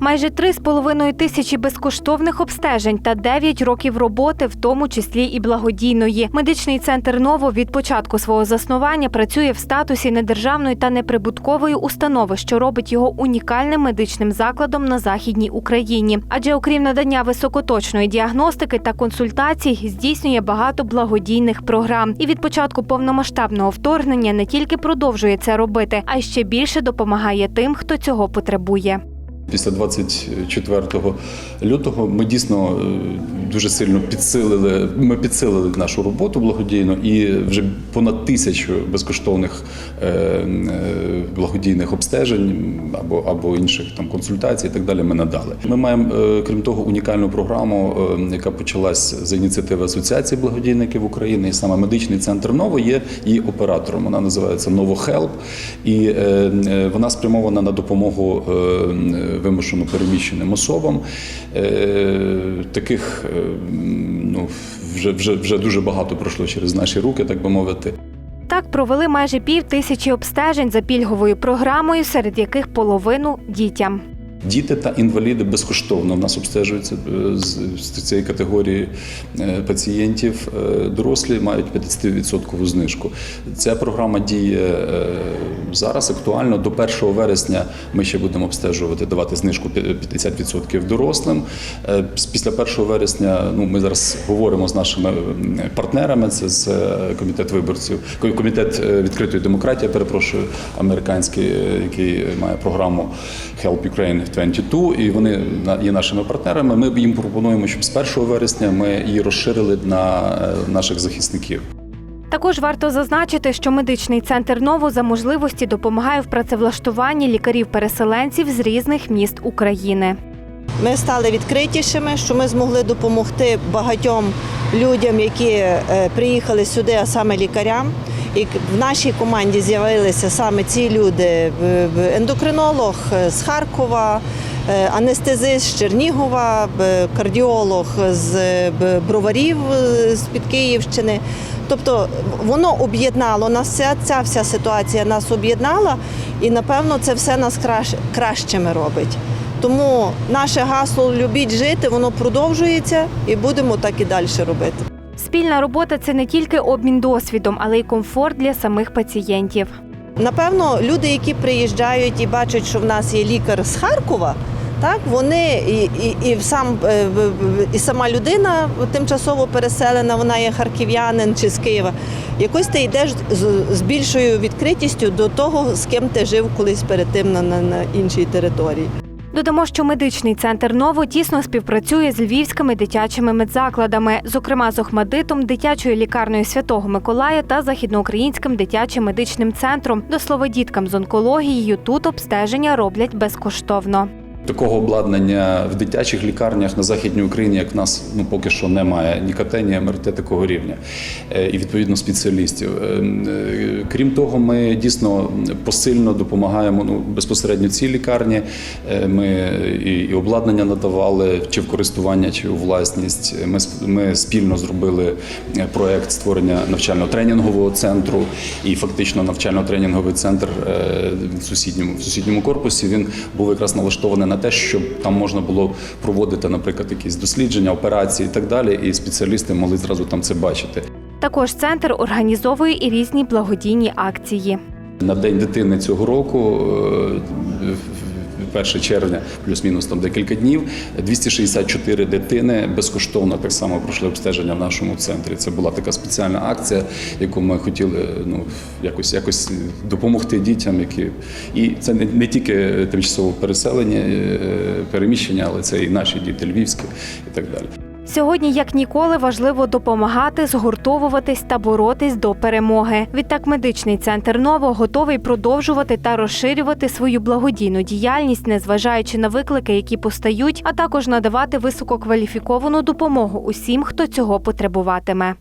Майже три з половиною тисячі безкоштовних обстежень та 9 років роботи, в тому числі і благодійної. Медичний центр Ново від початку свого заснування працює в статусі недержавної та неприбуткової установи, що робить його унікальним медичним закладом на західній Україні. Адже окрім надання високоточної діагностики та консультацій, здійснює багато благодійних програм. І від початку повномасштабного вторгнення не тільки продовжує це робити, а й ще більше допомагає тим, хто цього потребує. Після 24 лютого ми дійсно е, дуже сильно підсилили. Ми підсилили нашу роботу благодійну і вже понад тисячу безкоштовних е, е, благодійних обстежень або або інших там консультацій і так далі. Ми надали. Ми маємо крім того унікальну програму, яка почалась за ініціативи Асоціації благодійників України, і саме медичний центр Ново є її оператором. Вона називається Help, і вона спрямована на допомогу. Вимушено переміщеним особам. Е, Таких е, ну, вже, вже, вже дуже багато пройшло через наші руки, так би мовити. Так провели майже пів тисячі обстежень за пільговою програмою, серед яких половину дітям. Діти та інваліди безкоштовно в нас обстежуються е, з цієї категорії е, пацієнтів. Е, Дорослі мають 50% знижку. Ця програма діє зараз актуально. До 1 вересня ми ще будемо обстежувати, давати знижку 50% дорослим. Після 1 вересня ну, ми зараз говоримо з нашими партнерами. Це з комітет виборців, комітет відкритої демократії, перепрошую, американський, який має програму Help Ukraine 22, і вони на- є нашими партнерами. Ми їм пропонуємо, щоб з 1 вересня ми її розширили на е, наших захисників. Також варто зазначити, що медичний центр Ново за можливості допомагає в працевлаштуванні лікарів-переселенців з різних міст України. Ми стали відкритішими, що ми змогли допомогти багатьом людям, які е, приїхали сюди, а саме лікарям. І в нашій команді з'явилися саме ці люди: ендокринолог е, з Харкова, е, анестезист з Чернігова, кардіолог з броварів е, з-під Київщини. Тобто воно об'єднало нас, ця, ця вся ситуація нас об'єднала, і напевно це все нас кращ, кращими робить. Тому наше гасло Любіть жити, воно продовжується і будемо так і далі робити. Спільна робота це не тільки обмін досвідом, але й комфорт для самих пацієнтів. Напевно, люди, які приїжджають і бачать, що в нас є лікар з Харкова, так вони і, і, і сам е, і сама людина тимчасово переселена, вона є харків'янин чи з Києва. Якось ти йдеш з, з більшою відкритістю до того, з ким ти жив колись перед тим на, на, на іншій території. Додамо, що медичний центр Ново тісно співпрацює з львівськими дитячими медзакладами, зокрема з Охмадитом, дитячою лікарнею Святого Миколая та західноукраїнським дитячим медичним центром. До слова, діткам з онкологією тут обстеження роблять безкоштовно. Такого обладнання в дитячих лікарнях на західній Україні, як в нас ну поки що немає ні КТ, ні МРТ такого рівня, Е, і відповідно спеціалістів. Е, е, Крім того, ми дійсно посильно допомагаємо ну безпосередньо цій лікарні. Ми і, обладнання надавали чи в користування, чи у власність. Ми ми спільно зробили проект створення навчально-тренінгового центру, і фактично навчально-тренінговий центр в сусідньому в сусідньому корпусі він був якраз налаштований на те, щоб там можна було проводити, наприклад, якісь дослідження, операції і так далі. І спеціалісти могли зразу там це бачити. Також центр організовує і різні благодійні акції. На день дитини цього року. Е, 1 червня, плюс-мінус там декілька днів, 264 дитини безкоштовно так само пройшли обстеження в нашому центрі. Це була така спеціальна акція, яку ми хотіли ну якось якось допомогти дітям, які і це не, не тільки тимчасово переселення, е, переміщення, але це і наші діти львівські і так далі. Сьогодні, як ніколи, важливо допомагати, згуртовуватись та боротись до перемоги. Відтак, медичний центр Ново готовий продовжувати та розширювати свою благодійну діяльність, незважаючи на виклики, які постають, а також надавати висококваліфіковану допомогу усім, хто цього потребуватиме.